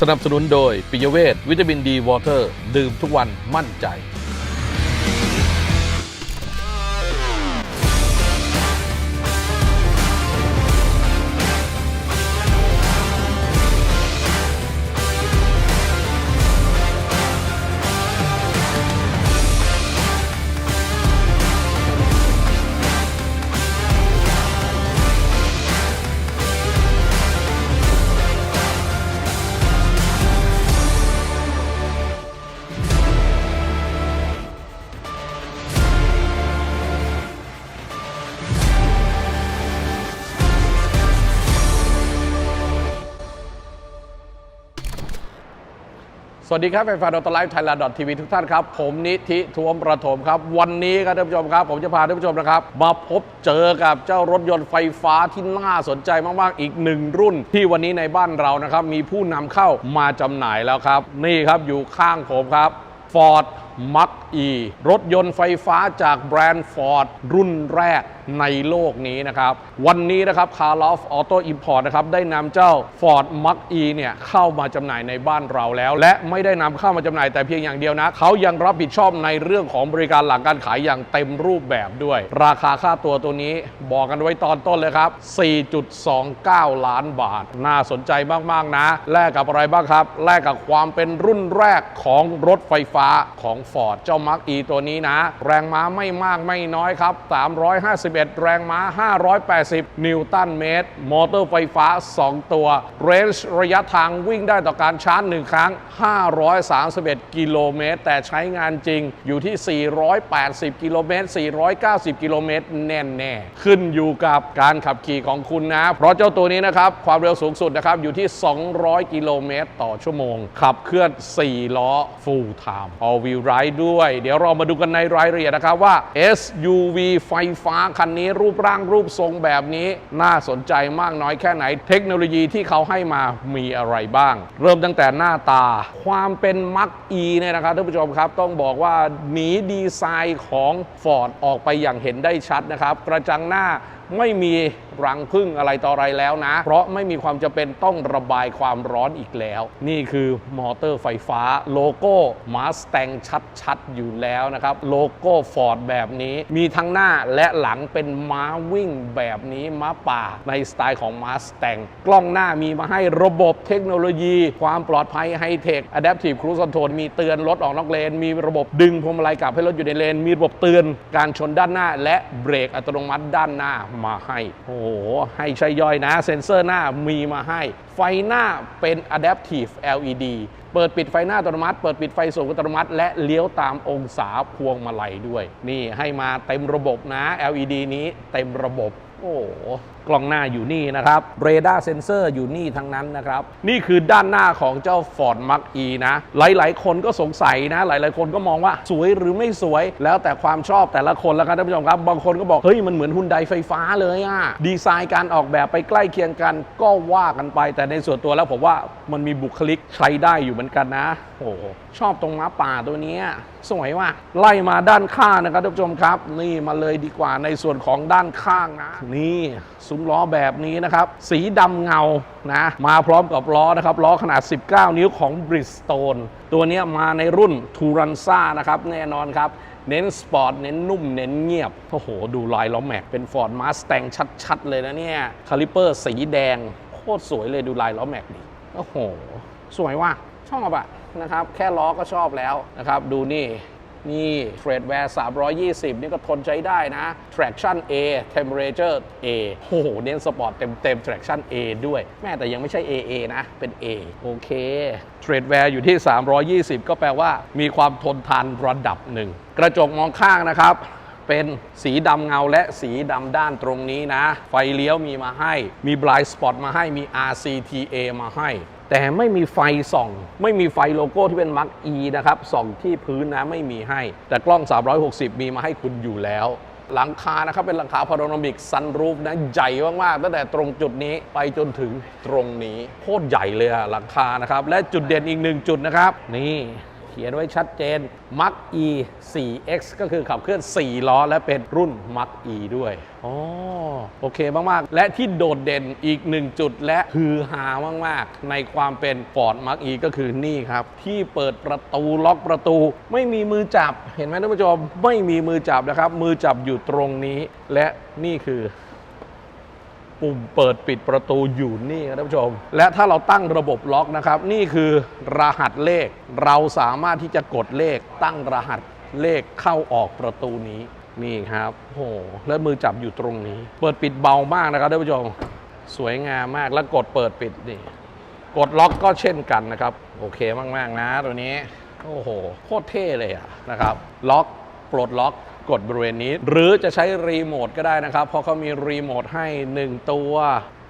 สนับสนุนโดยปิยเวทวิตามินดีวอเตอร์ ดื่มทุกวันมั่นใจ สวัสดีครับแฟนๆดอทไลฟ์ไทยแลนด์ทีวีทุกท่านครับ ผมนิธิทวมประถมครับ วันนี้ครับท่านผู้ชมครับ ผมจะพาท่านผู้ชมนะครับ มาพบเจอกับเจ้ารถยนต์ไฟฟ้าที่น่าสนใจมาก ๆ อีกหนึ่งรุ่น ที่วันนี้ในบ้านเรานะครับ มีผู้นำเข้ามาจำหน่ายแล้วครับ นี่ครับอยู่ข้างผมครับ Ford m a c E รถยนต์ไฟฟ้าจากแบรนด์ Ford รุ่นแรกในโลกนี้นะครับ วันนี้นะครับ c a r l o f Auto Import นะครับ ได้นำเจ้า Ford m a c E เนี่ย เข้ามาจำหน่ายในบ้านเราแล้ว และไม่ได้นำเข้ามาจำหน่ายแต่เพียงอย่างเดียวนะ เขายังรับผิดชอบในเรื่องของบริการหลังการขายอย่างเต็มรูปแบบด้วย ราคาค่าตัวตัวนี้บอกกันไว้ตอนต้นเลยครับ 4.29 ล้านบาท น่าสนใจมาก ๆ นะ แลกกับอะไรบ้างครับ แลกกับความเป็นรุ่นแรกของรถไฟฟ้าของ Ford เจ้า m a c E ตัวนี้นะ แรงม้าไม่มากไม่น้อยครับ 351 แรงม้า 580 นิวตันเมตร มอเตอร์ไฟฟ้า 2 ตัว เรนจ์ระยะทางวิ่งได้ต่อการชาร์จ 1 ครั้ง 531 กิโลเมตร แต่ใช้งานจริงอยู่ที่ 480 กิโลเมตร 490 กิโลเมตร แน่แน่ขึ้นอยู่กับการขับขี่ของคุณนะ เพราะเจ้าตัวนี้นะครับ ความเร็วสูงสุดนะครับ อยู่ที่ 200 กิโลเมตร ต่อชั่วโมง ขับเคลื่อน 4 ล้อ full time all wheel drive ด้วย เดี๋ยวเรามาดูกันในรายละเอียดนะครับว่า SUV ไฟฟ้าคันนี้รูปร่างรูปทรงแบบนี้น่าสนใจมากน้อยแค่ไหน เทคโนโลยีที่เขาให้มามีอะไรบ้าง เริ่มตั้งแต่หน้าตา ความเป็นมัก E เนี่ยนะครับท่านผู้ชมครับต้องบอกว่าหนีดีไซน์ของ Ford ออกไปอย่างเห็นได้ชัดนะครับ กระจังหน้า ไม่มีรังพึ่งอะไรต่ออะไรแล้วนะ เพราะไม่มีความจำเป็นต้องระบายความร้อนอีกแล้ว นี่คือมอเตอร์ไฟฟ้าโลโก้มาสแตงชัดๆ อยู่แล้วนะครับ โลโก้ฟอร์ดแบบนี้ มีทั้งหน้าและหลังเป็นม้าวิ่งแบบนี้ม้าป่าในสไตล์ของมาสแตงกล้องหน้ามีมาให้ระบบเทคโนโลยี ความปลอดภัยไฮเทค Adaptive Cruise Control มีเตือนรถออกนอกเลน มีระบบดึงพวงมาลัยกลับให้รถอยู่ในเลน มีระบบเตือนการชนด้านหน้า และเบรกอัตโนมัติด้านหน้ามาให้ โอ้โห ให้ใช่ย่อยนะ เซ็นเซอร์หน้ามีมาให้ ไฟหน้าเป็น Adaptive LED เปิดปิดไฟหน้าอัตโนมัติ เปิดปิดไฟสูงอัตโนมัติ และเลี้ยวตามองศาพวงมาลัยด้วย นี่ให้มาเต็มระบบนะ LED นี้เต็มระบบ โอ้ กล้องหน้าอยู่นี่นะครับเรดาร์เซนเซอร์อยู่นี่ทั้งนั้นนะครับ นี่คือด้านหน้าของเจ้า Ford m a c E นะ หลาย ๆ คนก็สงสัยนะ หลาย ๆ คนก็มองว่าสวยหรือไม่สวย แล้วแต่ความชอบแต่ละคนแล้วครับท่านผู้ชมครับ บางคนก็บอก เฮ้ย มันเหมือนฮุนไดไฟฟ้าเลยอะดีไซน์การออกแบบไปใกล้เคียงกันก็ว่ากันไป แต่ในส่วนตัวแล้วผมว่ามันมีบุคลิกใช้ได้อยู่เหมือนกันนะโอ้โหชอบตรงม้าป่าตัวเนี้ยสวยว่ะไล่มาด้านข้างนะครับท่านผู้ชมครับ นี่มาเลยดีกว่าในส่วนของด้านข้างนะ นี่ซุ้มล้อแบบนี้นะครับ สีดำเงานะมาพร้อมกับล้อนะครับ ล้อขนาด 19 นิ้วของ Bridgestone ตัวนี้มาในรุ่น t u r a n z a นะครับแน่นอนครับเน้นสปอร์ตเน้นนุ่มเน้นเงียบ โอ้โห ดูลายล้อแม็กเป็น Ford Mustang ชัด ๆ เลยนะเนี่ย คาลิเปอร์สีแดง โคตรสวยเลยดูลายล้อแม็กดิโอ้โห สวยว่ะชอบอะนะครับ แค่ล้อก็ชอบแล้วนะครับ ดูนี่ นี่เทรดแวร์320 นี่ก็ทนใช้ได้นะ traction A temperature A โอ้โห เน้นสปอร์ตเต็มเต็ม traction A ด้วย แม่แต่ยังไม่ใช่ AA นะ เป็น A โอเคเทรดแวร์อยู่ที่ 320 ก็แปลว่ามีความทนทานระดับหนึ่ง กระจกมองข้างนะครับเป็นสีดำเงาและสีดำด้านตรงนี้นะ ไฟเลี้ยวมีมาให้ มี blind spot มาให้ มี RCTA มาให้ แต่ไม่มีไฟส่อง ไม่มีไฟโลโก้ที่เป็นมักอีนะครับส่องที่พื้นนะไม่มีให้ แต่กล้อง 360 มีมาให้คุณอยู่แล้ว หลังคานะครับเป็นหลังคาพาโนมิกซันรูฟนะใหญ่มากๆตั้งแต่ตรงจุดนี้ไปจนถึงตรงนี้โคตรใหญ่เลยอะหลังคานะครับและจุดเด่นอีกหนึ่งจุดนะครับ นี่ ขียนไว้ชัดเจน Mac E 4X ก็คือขับเคลื่อน 4 ล้อ และเป็นรุ่น Mac E ด้วยอ๋อโอเคมาก ๆ และที่โดดเด่นอีกหนึ่งจุดและฮือฮามาก ๆ ในความเป็น Ford Mac E ก็คือนี่ครับ ที่เปิดประตูล็อกประตู ไม่มีมือจับเห็นไหมท่านผู้ชมไม่มีมือจับนะครับ มือจับอยู่ตรงนี้ และนี่คือ ปุ่มเปิดปิดประตูอยู่นี่ครับท่านผู้ชม และถ้าเราตั้งระบบล็อกนะครับ นี่คือรหัสเลข เราสามารถที่จะกดเลข ตั้งรหัสเลขเข้าออกประตูนี้นี่ครับโอ้โหแล้วมือจับอยู่ตรงนี้ เปิดปิดเบามากนะครับท่านผู้ชมสวยงามมากแล้วกดเปิดปิดนี่กดล็อกก็เช่นกันนะครับ โอเคมาก ๆ นะตัวนี้ โอ้โห โคตรเท่เลยอะนะครับ ล็อกปลดล็อก กดบริเวณนี้ หรือจะใช้รีโมทก็ได้นะครับ เพราะเขามีรีโมทให้ 1 ตัว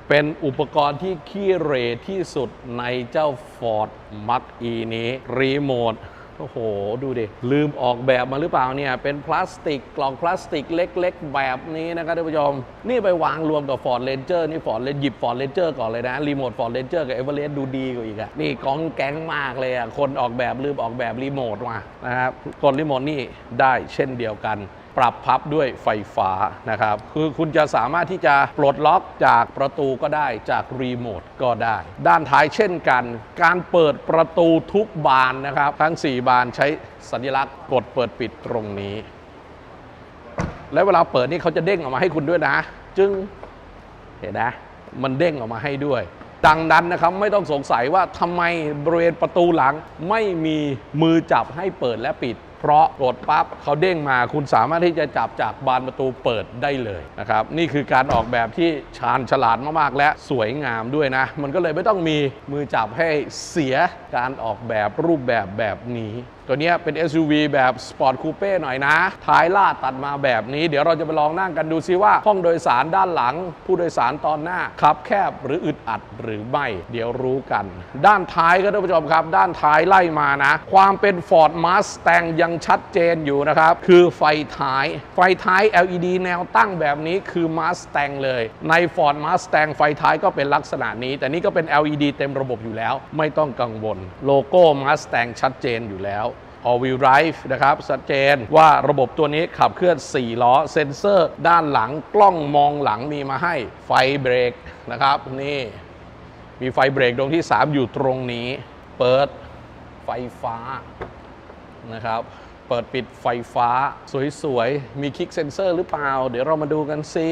เป็นอุปกรณ์ที่ขี้เรที่สุดในเจ้า Ford m a c E นี้รีโมท โอ้โห ดูดิ ลืมออกแบบมาหรือเปล่าเนี่ย เป็นพลาสติก กล่องพลาสติกเล็ก ๆ แบบนี้นะครับท่านผู้ชม นี่ไปวางรวมกับ Ford Ranger นี่ Ford เลนหยิบ Ford Ranger ก่อนเลยนะ รีโมท Ford Ranger กับ Everest ดูดีกว่าอีกอะนี่กองแก๊งมากเลยอะคนออกแบบลืมออกแบบรีโมทมานะครับ กดรีโมทนี่ได้เช่นเดียวกัน ปรับพับด้วยไฟฟ้านะครับ คือคุณจะสามารถที่จะปลดล็อกจากประตูก็ได้จากรีโมทก็ได้ ด้านท้ายเช่นกัน การเปิดประตูทุกบานนะครับ ทั้ง 4 บานใช้สัญลักษณ์กดเปิดปิดตรงนี้ แล้วเวลาเปิดนี่เขาจะเด้งออกมาให้คุณด้วยนะ จึงเห็นนะ มันเด้งออกมาให้ด้วยดังนั้นนะครับไม่ต้องสงสัยว่าทำไมบริเวณประตูหลังไม่มีมือจับให้เปิดและปิด เพราะกดปั๊บเขาเด้งมา คุณสามารถที่จะจับจากบานประตูเปิดได้เลยนะครับ นี่คือการออกแบบที่ชาญฉลาดมากๆ และสวยงามด้วยนะ มันก็เลยไม่ต้องมีมือจับให้เสียการออกแบบรูปแบบแบบนี้ ตัวนี้เป็น SUV แบบสปอร์ตคูเป้หน่อยนะ ท้ายลาดตัดมาแบบนี้ เดี๋ยวเราจะไปลองนั่งกันดูซิว่า ห้องโดยสารด้านหลัง ผู้โดยสารตอนหน้าขับแคบหรืออึดอัดหรือไม่ เดี๋ยวรู้กัน ด้านท้ายก็ท่านผู้ชมครับ ด้านท้ายไล่มานะ ความเป็น Ford Mustang ยังชัดเจนอยู่นะครับ คือไฟท้าย ไฟท้าย LED แนวตั้งแบบนี้คือ Mustang เลย ใน Ford Mustang ไฟท้ายก็เป็นลักษณะนี้ แต่นี่ก็เป็น LED เต็มระบบอยู่แล้ว ไม่ต้องกังวล โลโก้ Mustang ชัดเจนอยู่แล้ว All Wheel Drive นะครับชัดเจนว่าระบบตัวนี้ขับเคลื่อน 4 ล้อ เซ็นเซอร์ด้านหลังกล้องมองหลังมีมาให้ไฟเบรกนะครับ นี่มีไฟเบรกดวงที่ 3 อยู่ตรงนี้ เปิดไฟฟ้านะครับเปิดปิดไฟฟ้าสวยๆ มีคลิกเซนเซอร์หรือเปล่า เดี๋ยวเรามาดูกันซิ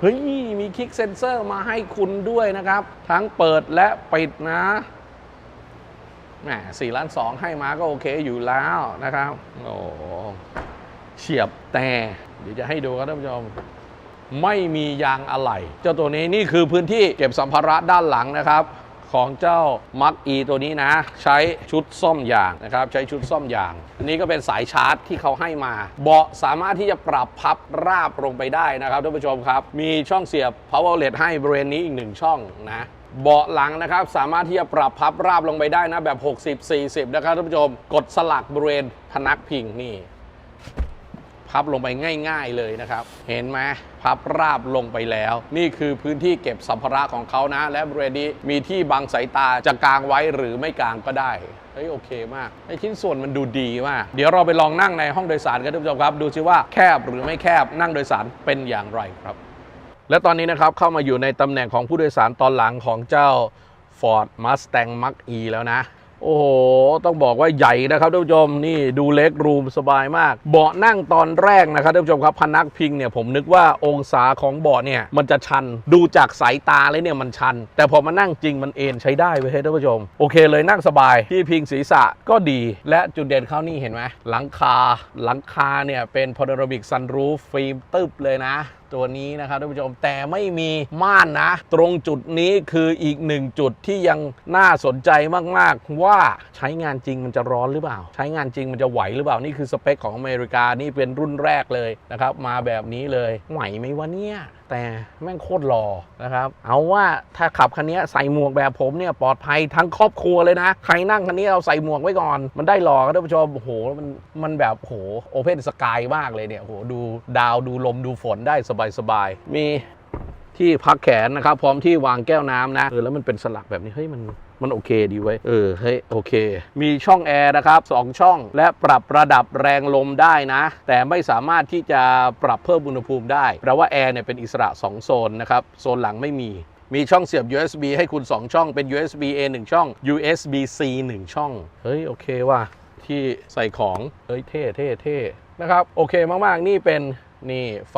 เฮ้ย มีคลิกเซนเซอร์มาให้คุณด้วยนะครับ ทั้งเปิดและปิดนะ แหมสี่ล้านสองให้มาก็โอเคอยู่แล้วนะครับ โอ้เฉียบแต่เดี๋ยวจะให้ดูครับท่านผู้ชมไม่มียางอะไหล่เจ้าตัวนี้นี่คือพื้นที่เก็บสัมภาระด้านหลังนะครับ ของเจ้ามักอีตัวนี้นะ ใช้ชุดซ่อมยางนะครับ ใช้ชุดซ่อมยาง อันนี้ก็เป็นสายชาร์จที่เขาให้มา เบาะสามารถที่จะปรับพับราบลงไปได้นะครับท่านผู้ชมครับ มีช่องเสียบ power outlet ให้บริเวณนี้อีกหนึ่งช่องนะ เบาะหลังนะครับ สามารถที่จะปรับพับราบลงไปได้นะ แบบ 60 40 นะครับท่านผู้ชม กดสลักบริเวณพนักพิงนี่ พับลงไปง่าย ๆเลยนะครับ เห็นไหมพับราบลงไปแล้ว นี่คือพื้นที่เก็บสัมภาระของเขานะ และบริเวณนี้มีที่บังสายตาจะกางไว้หรือไม่กางก็ได้เฮ้ยโอเคมากไอชิ้นส่วนมันดูดีมาก เดี๋ยวเราไปลองนั่งในห้องโดยสารกันท่านผู้ชมครับ ดูซิว่าแคบหรือไม่แคบนั่งโดยสารเป็นอย่างไรครับ และตอนนี้นะครับเข้ามาอยู่ในตำแหน่งของผู้โดยสารตอนหลังของเจ้า Ford Mustang Mach E แล้วนะ โอ้โห ต้องบอกว่าใหญ่นะครับท่านผู้ชมนี่ดูเล็กรูมสบายมาก เบาะนั่งตอนแรกนะครับท่านผู้ชมครับพนักพิงเนี่ยผมนึกว่าองศาของเบาะเนี่ยมันจะชันดูจากสายตาเลยเนี่ยมันชัน แต่พอมานั่งจริงมันเอนใช้ได้เว้ยท่านผู้ชม โอเคเลยนั่งสบายที่พิงศีรษะก็ดี และจุดเด่นเขานี่เห็นไหมหลังคาหลังคาเนี่ยเป็นพาโนรามิกซันรูฟฟิล์มตึบเลยนะ ตัวนี้นะครับท่านผู้ชมแต่ไม่มีม่านนะ ตรงจุดนี้คืออีกหนึ่งจุดที่ยังน่าสนใจมาก ๆ ว่าใช้งานจริงมันจะร้อนหรือเปล่า ใช้งานจริงมันจะไหวหรือเปล่า นี่คือสเปคของอเมริกานี่เป็นรุ่นแรกเลยนะครับ มาแบบนี้เลยไหวไหมวะเนี่ยแต่แม่งโคตรหล่อนะครับ เอาว่าถ้าขับคันนี้ใส่หมวกแบบผมเนี่ยปลอดภัยทั้งครอบครัวเลยนะ ใครนั่งคันนี้เราใส่หมวกไว้ก่อน มันได้หล่อครับท่านผู้ชมโอ้โหมันมันแบบโอ้โหโอเพนสกายมากเลยเนี่ยโอ้โหดูดาวดูลมดูฝนได้สบายๆมีที่พักแขนนะครับ พร้อมที่วางแก้วน้ำนะเออแล้วมันเป็นสลักแบบนี้เฮ้ยมัน มันโอเคดีเว้ยเออ เฮ้ย โอเค มีช่องแอร์นะครับ 2 ช่อง และปรับระดับแรงลมได้นะ แต่ไม่สามารถที่จะปรับเพิ่มอุณหภูมิได้ แปลว่าแอร์เนี่ยเป็นอิสระ 2 โซนนะครับ โซนหลังไม่มีมีช่องเสียบ USB ให้คุณ 2 ช่อง เป็น USB A 1 ช่อง USB C 1 ช่อง เฮ้ย โอเคว่ะ ที่ใส่ของ เฮ้ย เท่เท่เท่นะครับ โอเคมาก ๆ นี่เป็น นี่ไฟ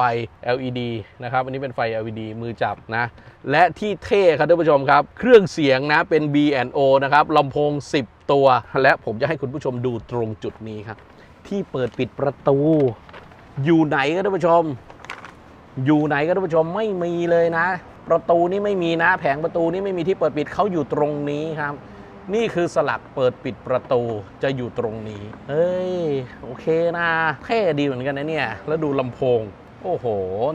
LED นะครับ อันนี้เป็นไฟ LED มือจับนะ และที่เท่ครับท่านผู้ชมครับ เครื่องเสียงนะเป็น B&O นะครับลำโพง 10 ตัว และผมจะให้คุณผู้ชมดูตรงจุดนี้ครับ ที่เปิดปิดประตู อยู่ไหนครับท่านผู้ชม อยู่ไหนครับท่านผู้ชมไม่มีเลยนะ ประตูนี่ไม่มีนะ แผงประตูนี่ไม่มีที่เปิดปิดเขาอยู่ตรงนี้ครับ นี่คือสลักเปิดปิดประตูจะอยู่ตรงนี้เฮ้ย โอเคนะเท่ดีเหมือนกันนะเนี่ย แล้วดูลำโพง โอ้โห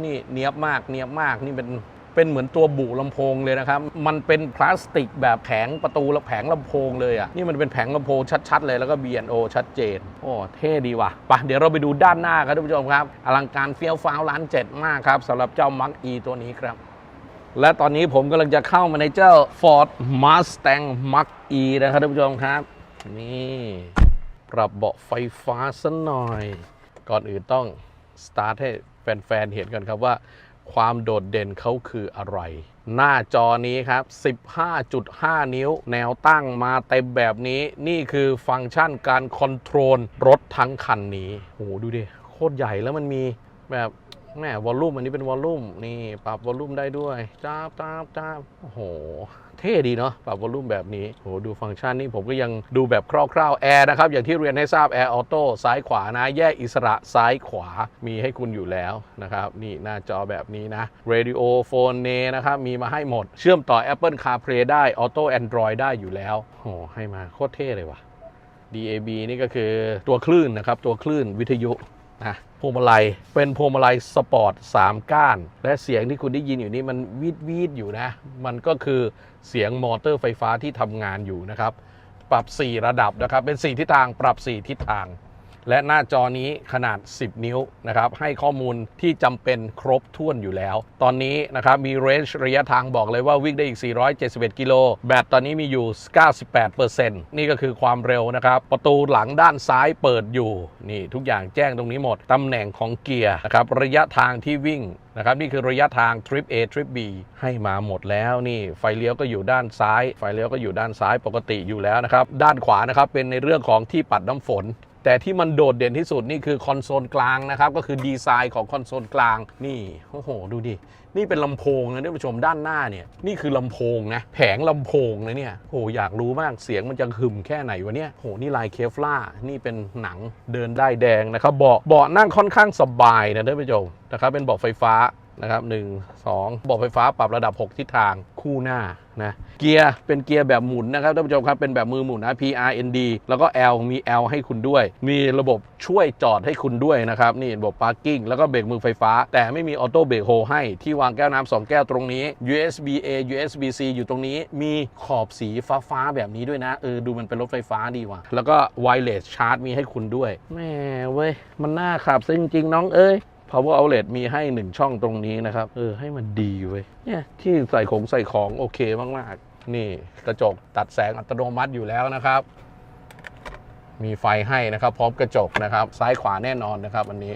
นี่เนียบมาก เนียบมาก นี่เป็นเป็นเหมือนตัวบุลำโพงเลยนะครับ มันเป็นพลาสติกแบบแผงประตูและแผงลำโพงเลยอะ นี่มันเป็นแผงลำโพงชัดๆเลยแล้วก็ B&O ชัดเจน โอ้ เท่ดีว่ะไปะเดี๋ยวเราไปดูด้านหน้าครับท่านผู้ชมครับ อลังการเฟี้ยวฟ้าวล้านเจ็ดมากครับสำหรับเจ้ามักอีตัวนี้ครับ และตอนนี้ผมกำลังจะเข้ามาในเจ้า Ford Mustang Mach E นะครับท่านผู้ชมครับ นี่ปรับเบาะไฟฟ้าสักหน่อย ก่อนอื่นต้องสตาร์ทให้แฟนๆ เห็นกันครับว่า ความโดดเด่นเขาคืออะไร หน้าจอนี้ครับ 15.5 นิ้ว แนวตั้งมาเต็มแบบนี้ นี่คือฟังก์ชันการคอนโทรลรถทั้งคันนี้โอ้โหดูดิ โคตรใหญ่แล้วมันมีแบบ แม่วอลลุ่มอันนี้เป็นวอลลุ่มนี่ปรับวอลลุ่มได้ด้วยจ้าบจ้าบจ้าบโอ้โห เท่ดีเนาะปรับวอลลุ่มแบบนี้โหดูฟังก์ชันนี่ผมก็ยังดูแบบคร่าวๆแอร์นะครับ อย่างที่เรียนให้ทราบแอร์ออโต้ซ้ายขวานะแยกอิสระซ้ายขวามีให้คุณอยู่แล้วนะครับ นี่หน้าจอแบบนี้นะ Radio Phone เนนะครับ มีมาให้หมด เชื่อมต่อ Apple CarPlay ได้ Auto Android ได้อยู่แล้วโหให้มาโคตรเท่เลยว่ะ DAB นี่ก็คือตัวคลื่นนะครับ ตัวคลื่นวิทยุ นะพวงมาลัยเป็นพวงมาลัยสปอร์ต 3 ก้าน และเสียงที่คุณได้ยินอยู่นี้มันวีดวีดอยู่นะ มันก็คือเสียงมอเตอร์ไฟฟ้าที่ทำงานอยู่นะครับ ปรับ 4 ระดับนะครับ เป็น 4 ทิศทางปรับ 4 ทิศทาง และหน้าจอนี้ขนาด 10 นิ้วนะครับให้ข้อมูลที่จำเป็นครบถ้วนอยู่แล้ว ตอนนี้นะครับมีเรนจ์ระยะทางบอกเลยว่าวิ่งได้อีก 471 กิโล แบตตอนนี้มีอยู่ 98%นี่ก็คือความเร็วนะครับ ประตูหลังด้านซ้ายเปิดอยู่ นี่ทุกอย่างแจ้งตรงนี้หมด ตำแหน่งของเกียร์นะครับระยะทางที่วิ่งนะครับนี่คือระยะทางทริป A ทริป B ให้มาหมดแล้วนี่ไฟเลี้ยวก็อยู่ด้านซ้าย ไฟเลี้ยวก็อยู่ด้านซ้ายปกติอยู่แล้วนะครับ ด้านขวานะครับเป็นในเรื่องของที่ปัดน้ำฝน แต่ที่มันโดดเด่นที่สุดนี่คือคอนโซลกลางนะครับ ก็คือดีไซน์ของคอนโซลกลางนี่โอ้โห ดูดิ นี่เป็นลำโพงนะท่านผู้ชมด้านหน้าเนี่ยนี่คือลำโพงนะแผงลำโพงนะเนี่ยโหอยากรู้มากเสียงมันจะหึมแค่ไหนวะเนี่ยโหนี่ลายเคฟล่านี่เป็นหนังเดินได้แดงนะครับเบาะเบาะนั่งค่อนข้างสบายนะท่านผู้ชมนะครับเป็นเบาะไฟฟ้า นะครับหนึ่งสองบาะไฟฟ้าปรับระดับ 6 ทิศทางคู่หน้านะเกียร์เป็นเกียร์แบบหมุนนะครับท่านผู้ชมครับเป็นแบบมือหมุนนะ PRND แล้วก็ L มี L ให้คุณด้วย มีระบบช่วยจอดให้คุณด้วยนะครับนี่ระบบ parking แล้วก็เบรกมือไฟฟ้า แต่ไม่มีออโต้เบรกโฮให้ที่วางแก้วน้ำสองแก้วตรงนี้ USB A USB C อยู่ตรงนี้มีขอบสีฟ้าฟ้าๆแบบนี้ด้วยนะเออดูมันเป็นรถไฟฟ้าดีว่ะแล้วก็ wireless charge มีให้คุณด้วยแม่เว้ยมันน่าขับซะจริงน้องเอ้ย power outlet มีให้ 1 ช่องตรงนี้นะครับ เออ ให้มันดีเว้ยเนี่ยที่ใส่ของใส่ของโอเคมากๆ นี่กระจกตัดแสงอัตโนมัติอยู่แล้วนะครับ มีไฟให้นะครับ พร้อมกระจกนะครับ ซ้ายขวาแน่นอนนะครับอันนี้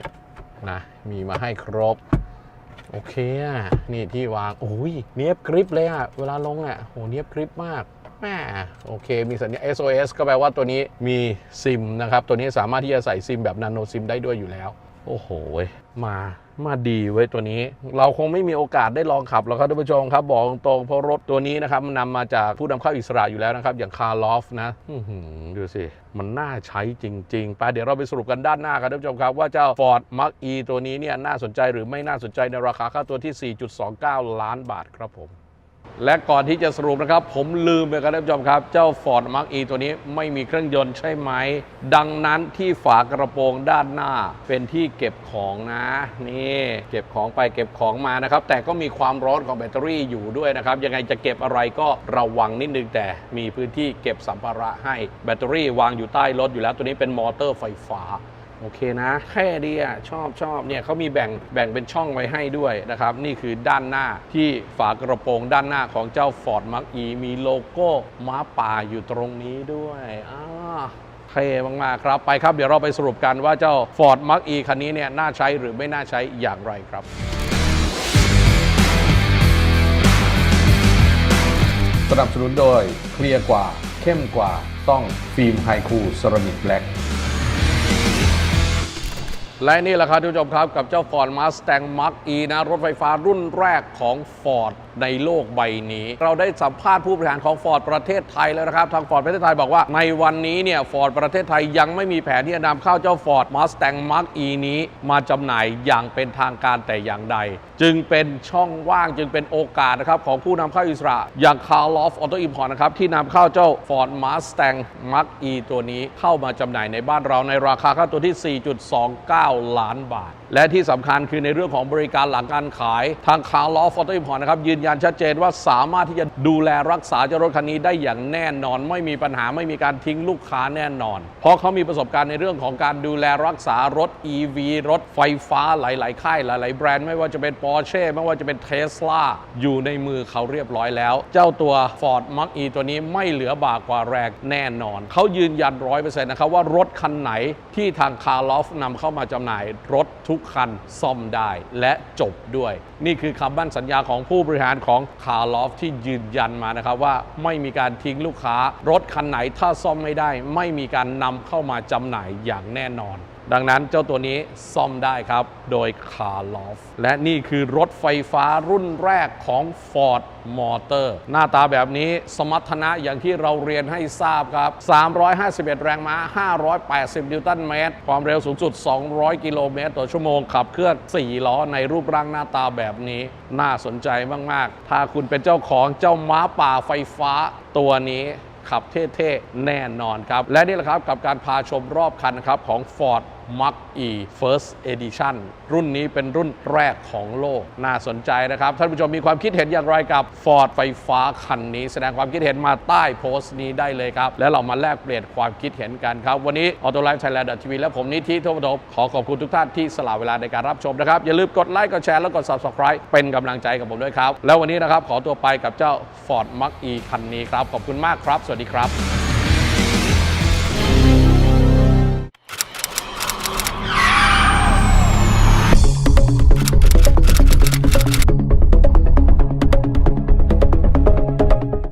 นะมีมาให้ครบ โอเคอะนี่ที่วางโอ้ยเนียบกริปเลยอะเวลาลงอะโหเนียบกริปมากแม่โอเค มีสัญญาณ SOS ก็แปลว่าตัวนี้มีซิมนะครับ ตัวนี้สามารถที่จะใส่ซิมแบบนาโนซิมได้ด้วยอยู่แล้ว โอ้โหมามาดีเว้ยตัวนี้ เราคงไม่มีโอกาสได้ลองขับหรอกครับท่านผู้ชมครับ บอกตรงๆเพราะรถตัวนี้นะครับมันนำมาจากผู้นำเข้าอิสระอยู่แล้วนะครับ อย่างคาร์ลอฟนะดูสิ มันน่าใช้จริงๆ ไปเดี๋ยวเราไปสรุปกันด้านหน้าครับท่านผู้ชมครับ ว่าเจ้า Ford Mach E ตัวนี้เนี่ยน่าสนใจหรือไม่น่าสนใจในราคาค่าตัวที่ 4.29 ล้านบาทครับผม และก่อนที่จะสรุปนะครับ ผมลืมไปครับท่านผู้ชมครับ เจ้า Ford Mach E ตัวนี้ไม่มีเครื่องยนต์ใช่ไหม ดังนั้นที่ฝากระโปรงด้านหน้า เป็นที่เก็บของนะนี่เก็บของไปเก็บของมานะครับ แต่ก็มีความร้อนของแบตเตอรี่อยู่ด้วยนะครับ ยังไงจะเก็บอะไรก็ระวังนิดนึงแต่มีพื้นที่เก็บสัมภาระให้แบตเตอรี่วางอยู่ใต้รถอยู่แล้วตัวนี้เป็นมอเตอร์ไฟฟ้า โอเคนะแค่ดีอะชอบชอบเนี่ยเขามีแบ่งแบ่งเป็นช่องไว้ให้ด้วยนะครับ นี่คือด้านหน้าที่ฝากระโปรงด้านหน้าของเจ้า Ford m a r k E มีโลโก้ม้าป่าอยู่ตรงนี้ด้วยอ่าเท่มากๆครับไปครับ เดี๋ยวเราไปสรุปกันว่าเจ้า Ford m a r k E คันนี้เนี่ยน่าใช้หรือไม่น่าใช้อย่างไรครับสนับสนุนโดยเคลียร์กว่า เข้มกว่าต้องฟิล์มไฮคูเซรามิกแบล็ก และนี่แหละครับทุกผู้ชมครับกับเจ้า Ford Mustang Mach E นะรถไฟฟ้ารุ่นแรกของ Ford ในโลกใบนี้ เราได้สัมภาษณ์ผู้บริหารของ Ford ประเทศไทยแล้วนะครับ ทาง Ford ประเทศไทยบอกว่า ในวันนี้เนี่ย Ford ประเทศไทยยังไม่มีแผนที่จะนำเข้าเจ้า Ford Mustang Mach E นี้ มาจำหน่ายอย่างเป็นทางการแต่อย่างใด จึงเป็นช่องว่างจึงเป็นโอกาสนะครับของผู้นำเข้าอิสระ อย่าง Carl Loft Auto Import นะครับที่นำเข้าเจ้า Ford Mustang Mach E ตัวนี้เข้ามาจำหน่ายในบ้านเราในราคาค่าตัวที่ 4.29 ล้านบาทและที่สำคัญคือในเรื่องของบริการหลังการขาย ทาง Carl Loft Auto Import นะครับยืนยันชัดเจนว่าสามารถที่จะดูแลรักษาเจ้ารถคันนี้ได้อย่างแน่นอน ไม่มีปัญหาไม่มีการทิ้งลูกค้าแน่นอน เพราะเขามีประสบการณ์ในเรื่องของการดูแลรักษารถ EV รถไฟฟ้าหลาย ๆ ค่ายหลาย ๆ แบรนด์ไม่ว่าจะเป็น Porsche ไม่ว่าจะเป็น Tesla อยู่ในมือเขาเรียบร้อยแล้ว เจ้าตัว Ford Mach E ตัวนี้ไม่เหลือบากกว่าแรงแน่นอน เขายืนยัน100%นต์นะครับว่ารถคันไหนที่ทาง Car Loft นำเข้ามาจำหน่ายรถทุกคันซ่อมได้และจบด้วย นี่คือคำบั่นสัญญาของผู้บริหารของคาร์ลอฟที่ยืนยันมานะครับว่าไม่มีการทิ้งลูกค้า รถคันไหนถ้าซ่อมไม่ได้ ไม่มีการนำเข้ามาจำหน่ายอย่างแน่นอน ดังนั้นเจ้าตัวนี้ซ่อมได้ครับ โดย Car Loft และนี่คือรถไฟฟ้ารุ่นแรกของ Ford Motor หน้าตาแบบนี้สมรรถนะอย่างที่เราเรียนให้ทราบครับ 351 แรงม้า 580 นิวตันเมตร ความเร็วสูงสุด 200 กิโลเมตร ต่อชั่วโมงขับเคลื่อน 4 ล้อในรูปร่างหน้าตาแบบนี้ น่าสนใจมาก ๆ ถ้าคุณเป็นเจ้าของเจ้าม้าป่าไฟฟ้าตัวนี้ขับเท่ ๆ แน่นอนครับ และนี่แหละครับกับการพาชมรอบคันนะครับของ Ford Mach E First Edition รุ่นนี้เป็นรุ่นแรกของโลก น่าสนใจนะครับ ท่านผู้ชมมีความคิดเห็นอย่างไรกับ Ford ไฟฟ้าคันนี้ แสดงความคิดเห็นมาใต้โพสต์นี้ได้เลยครับ แล้วเรามาแลกเปลี่ยนความคิดเห็นกันครับ วันนี้ Auto Life Thailand TV และผมนิธิโทมทบขอขอบคุณทุกท่านที่สละเวลาในการรับชมนะครับ อย่าลืมกดไลค์กดแชร์แล้วกด Subscribe เป็นกำลังใจกับผมด้วยครับ แล้ววันนี้นะครับขอตัวไปกับเจ้า Ford Mach E คันนี้ครับขอบคุณมากครับ สวัสดีครับ